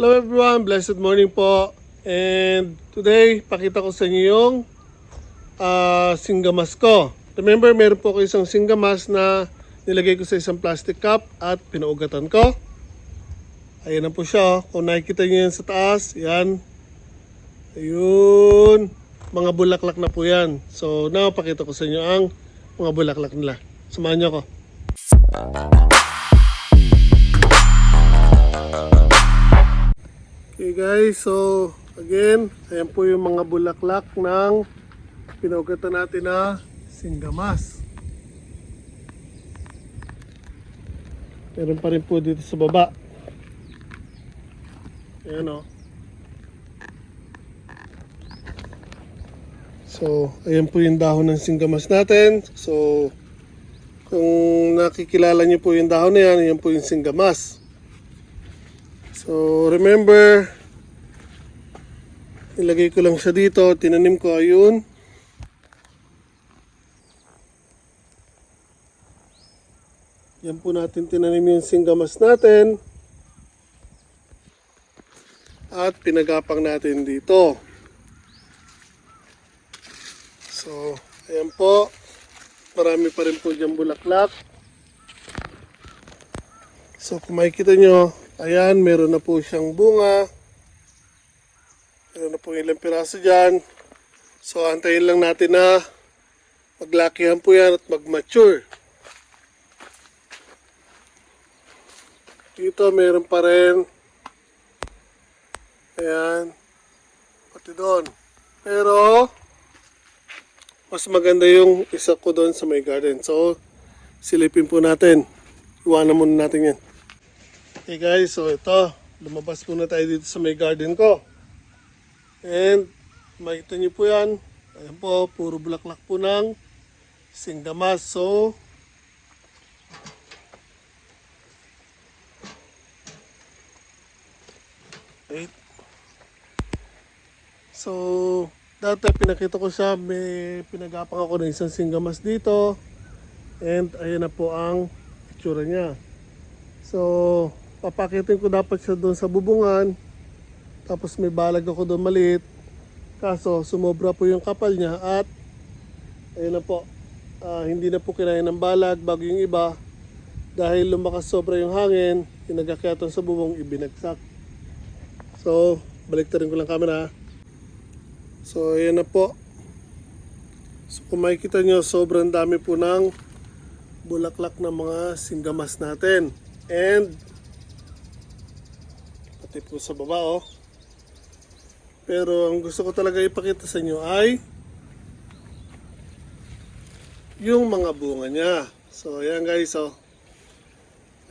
Hello everyone, blessed morning po. And today, pakita ko sa inyo yung ah, singgamas ko. Remember, meron po ko isang singgamas na nilagay ko sa isang plastic cup at pinaugatan ko. Ayan na po siya. oh. Kung nakikita niyo yan sa taas, yan. Ayun. Mga bulaklak na po yan. So, now, pakita ko sa inyo ang mga bulaklak nila. Samahan niyo ako. Okay guys, so again, ayan po yung mga bulaklak ng pinaugatan natin na singgamas. Meron pa rin po dito sa baba. Ayan o. So, ayan po yung dahon ng singgamas natin. So, kung nakikilala niyo po yung dahon na yan, yan po yung singgamas. So, remember, nilagay ko lang siya dito, tinanim ko ayun. Yan po natin tinanim yung singgamas natin. At pinagapang natin dito. So, ayan po. Marami pa rin po dyan bulaklak. So, kung makikita nyo, ayan, meron na po siyang bunga. Meron na po ilang piraso dyan. So, antayin lang natin na maglakihan po yan at mag-mature. Dito, meron pa rin. Ayan. Pati doon. Pero, mas maganda yung isa ko doon sa may garden. So, silipin po natin. Iwanan muna natin yan. Okay guys, so ito, lumabas muna tayo dito sa may garden ko. And makita niyo po yan. Ayan po, puro bulaklak po ng singdamas. So, wait. So, dati pinakita ko siya, may pinagapang ako ng isang singgamas dito. And ayan na po ang itsura niya. So, papakitin ko dapat siya doon sa bubungan. Tapos may balag ako doon maliit. Kaso, sumobra po yung kapal niya at ayun na po. ah, hindi na po kinain ng balag bago yung iba. Dahil lumakas sobra yung hangin, kinagakyatan sa bubong, ibinagsak. So, balik rin ko lang camera. So, ayan na po. So, kung makikita nyo, sobrang dami po ng bulaklak ng mga singgamas natin. And pati po sa baba oh. Pero ang gusto ko talaga ipakita sa inyo ay yung mga bunga niya. So ayan guys oh.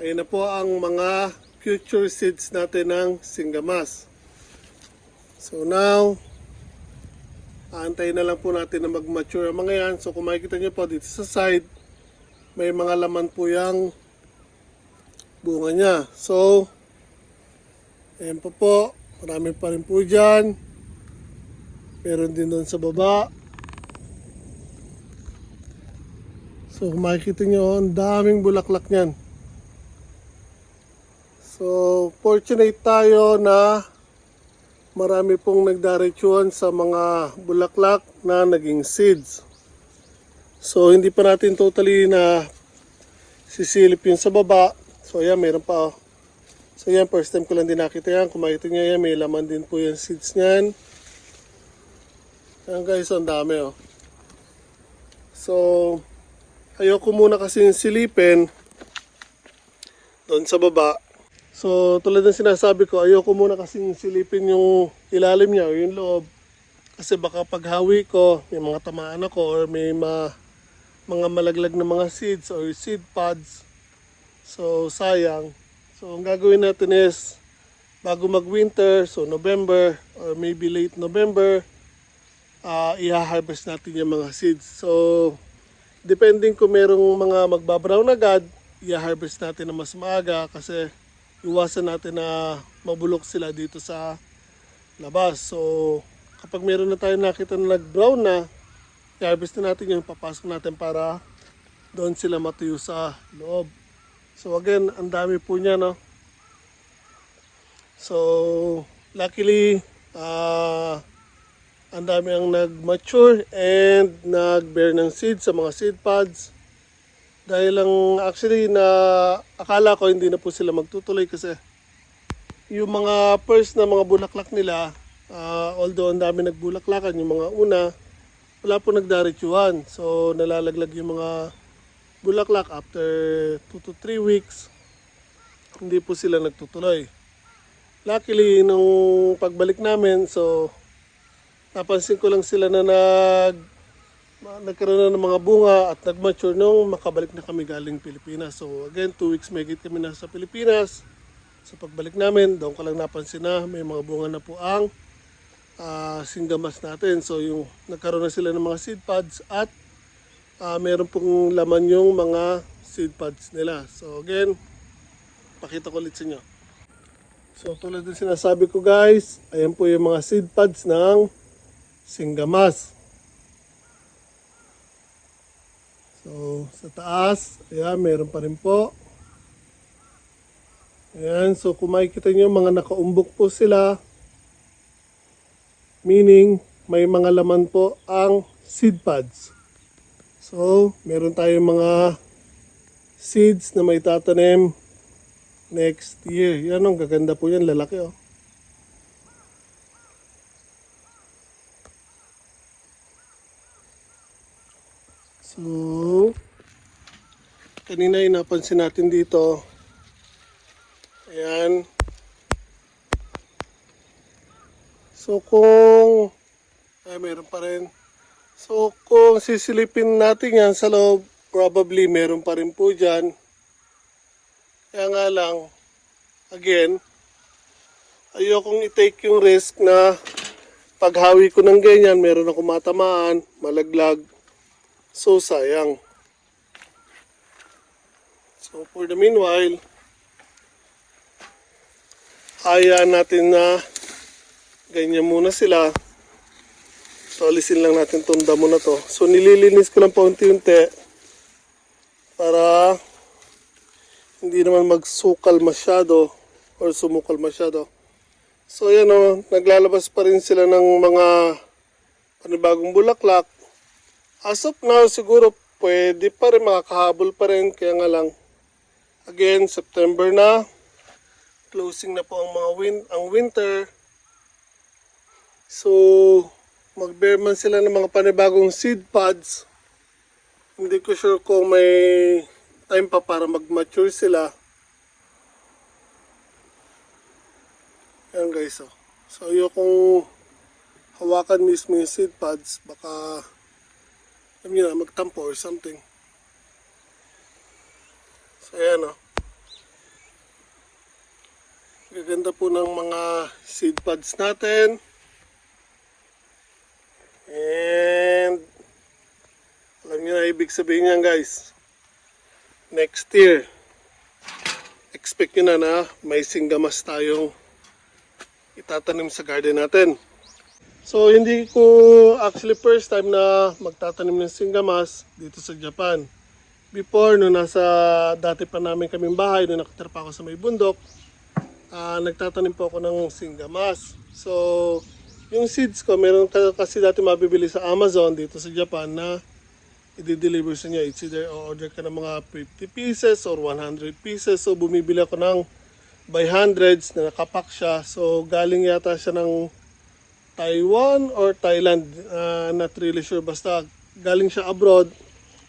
Ayun na po ang mga future seeds natin ng singgamas. So now, aantayin na lang po natin na mag-mature ang mga yan. So kung makikita nyo po dito sa side, may mga laman po yung bunga niya. So, ayan po po. Marami pa rin po dyan. Meron din doon sa baba. So, makikita nyo, ang daming bulaklak niyan. So, fortunate tayo na marami pong nagdaretsuhan sa mga bulaklak na naging seeds. So, hindi pa natin totally na sisilip yun sa baba. So, ayan, meron pa. So, yan, first time ko lang din nakita yan. Kung makita nyo yan, may laman din po yung seeds niyan. Ayan guys, ang dami oh. So, ayoko muna kasi silipin doon sa baba. So, tulad ng sinasabi ko, ayoko muna kasi silipin yung ilalim niya yung loob. Kasi baka paghawi ko, may mga tamaan ako or may ma, mga malaglag na mga seeds or seed pods. So, sayang. So, ang gagawin natin is, bago mag-winter, so November or maybe late November, uh, i-harvest natin yung mga seeds. So, depending kung merong mga magbabrown agad, i-harvest natin na mas maaga kasi iwasan natin na mabulok sila dito sa labas. So, kapag meron na tayo nakita na nag-brown na, i-harvest na natin yung papasok natin para doon sila matuyo sa loob. So again, ang dami po niya, no? So, luckily, ah ang dami ang nag-mature and nag-bear ng seed sa mga seed pods. Dahil lang actually na akala ko hindi na po sila magtutuloy kasi yung mga first na mga bulaklak nila, ah, although ang dami nagbulaklakan, yung mga una, wala po nagdaritsuhan. So nalalaglag yung mga bulaklak after 2 to 3 weeks, hindi po sila nagtutuloy. Luckily, nung pagbalik namin, so napansin ko lang sila na nag nagkaroon na ng mga bunga at nag-mature nung makabalik na kami galing Pilipinas. So again, two weeks may kami na sa Pilipinas. Sa pagbalik namin, doon ko lang napansin na may mga bunga na po ang ah, singgamas natin. So yung nagkaroon na sila ng mga seed pods at ah, meron pong laman yung mga seed pods nila. So again, pakita ko ulit sa inyo. So tulad ng sinasabi ko guys, ayan po yung mga seed pods ng singgamas. So sa taas, ayan, meron pa rin po. Ayan, so kung makikita nyo, mga nakaumbok po sila. Meaning, may mga laman po ang seed pods. So, meron tayong mga seeds na may tatanim next year. Yan ang gaganda po yan, lalaki oh. So, kanina yung napansin natin dito. Ayan. So, kung, ay meron pa rin. So, kung sisilipin natin yan sa loob, probably meron pa rin po dyan. Kaya nga lang, again, ayokong i-take yung risk na paghawi ko ng ganyan, meron akong matamaan, malaglag. So, sayang. So, for the meanwhile, hayaan natin na ganyan muna sila. So, alisin lang natin itong damo na to. So, nililinis ko lang paunti-unti para hindi naman magsukal masyado or sumukal masyado. So, yan o, naglalabas pa rin sila ng mga panibagong bulaklak. As of now, siguro pwede pa rin, makakahabol pa rin. Kaya nga lang, again, September na. Closing na po ang mga win ang winter. So, mag-bear man sila ng mga panibagong seed pods. Hindi ko sure kung may time pa para mag-mature sila. Ayan guys, oh. So, ayokong hawakan mismo yung seed pods. Baka alam niyo na, magtampo or something. So, ayan o. Gaganda po ng mga seed pods natin. And, alam niyo na ibig sabihin niyan guys. Next year, expect niyo na na may singgamas tayong itatanim sa garden natin. So hindi ko actually first time na magtatanim ng singgamas dito sa Japan. Before, no nasa dati pa namin kaming bahay, no nakatira pa ako sa may bundok, ah, nagtatanim po ako ng singgamas. So, yung seeds ko, meron ka kasi dati mabibili sa Amazon dito sa Japan na i-deliver sa niya. It's either order ka ng mga 50 pieces or 100 pieces. So, bumibili ako ng by hundreds na nakapak siya. So, galing yata siya ng Taiwan or Thailand. Uh, not really sure. Basta galing siya abroad.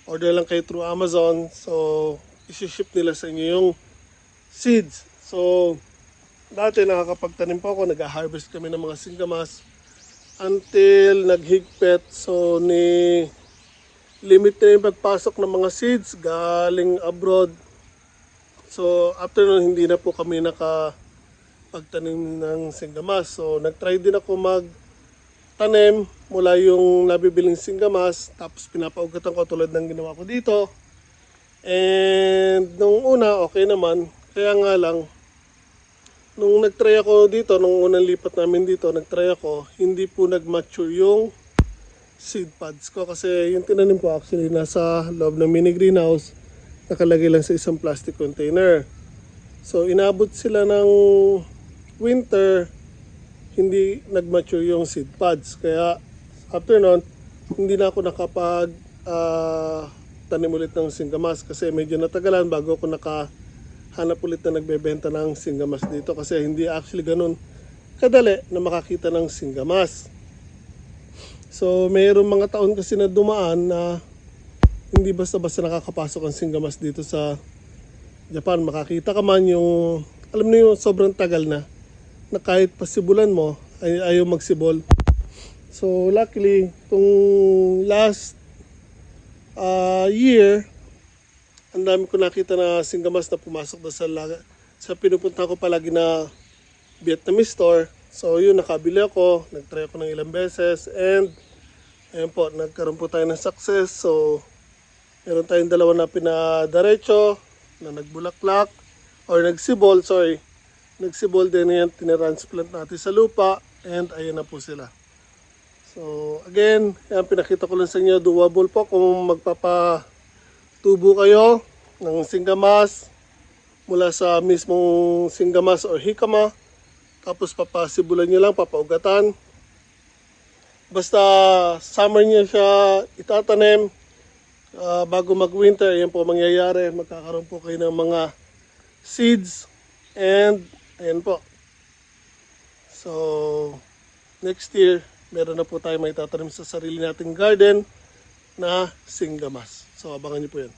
Order lang kayo through Amazon. So, isi-ship nila sa inyo yung seeds. So, dati nakakapagtanim po ako. Nag-harvest kami ng mga singgamas. Until naghigpet. So, ni limit na yung pagpasok ng mga seeds galing abroad. So, after nun, hindi na po kami naka pagtanim ng singgamas. So, nag-try din ako mag tanim mula yung nabibiling singgamas tapos pinapaugatan ko tulad ng ginawa ko dito. And nung una, okay naman. Kaya nga lang, nung nag-try ako dito, nung unang lipat namin dito, nag-try ako, hindi po nag-mature yung seed pods ko kasi yung tinanim ko actually nasa loob ng mini greenhouse nakalagay lang sa isang plastic container. So inabot sila ng winter, hindi nag-mature yung seed pods. Kaya after nun, hindi na ako nakapag ah, tanim ulit ng singgamas kasi medyo natagalan bago ako nakahanap ulit na nagbebenta ng singgamas dito kasi hindi actually ganun kadali na makakita ng singgamas. So, mayroong mga taon kasi na dumaan na hindi basta-basta nakakapasok ang singgamas dito sa Japan. Makakita ka man yung, alam niyo yung sobrang tagal na, na kahit pasibulan mo, ay ayaw magsibol. So, luckily, itong last ah, year, ang dami ko nakita na singgamas na pumasok na sa, sa pinupunta ko palagi na Vietnamese store. So yun, nakabili ako, nagtry ako ng ilang beses and ayun po, nagkaroon po tayo ng success. So meron tayong dalawa na pinadaretso na nagbulaklak or nagsibol, sorry. Nagsibol din yan, tinransplant natin sa lupa and ayun na po sila. So again, yan, pinakita ko lang sa inyo, doable po kung magpapatubo kayo ng singgamas mula sa mismong singgamas or hikama tapos papasibulan nyo lang, papaugatan. Basta summer nyo siya itatanim. ah, bago mag-winter, yan po mangyayari. Magkakaroon po kayo ng mga seeds. And, ayan po. So, next year, meron na po tayo may tatanim sa sarili nating garden na singgamas. So, abangan nyo po yan.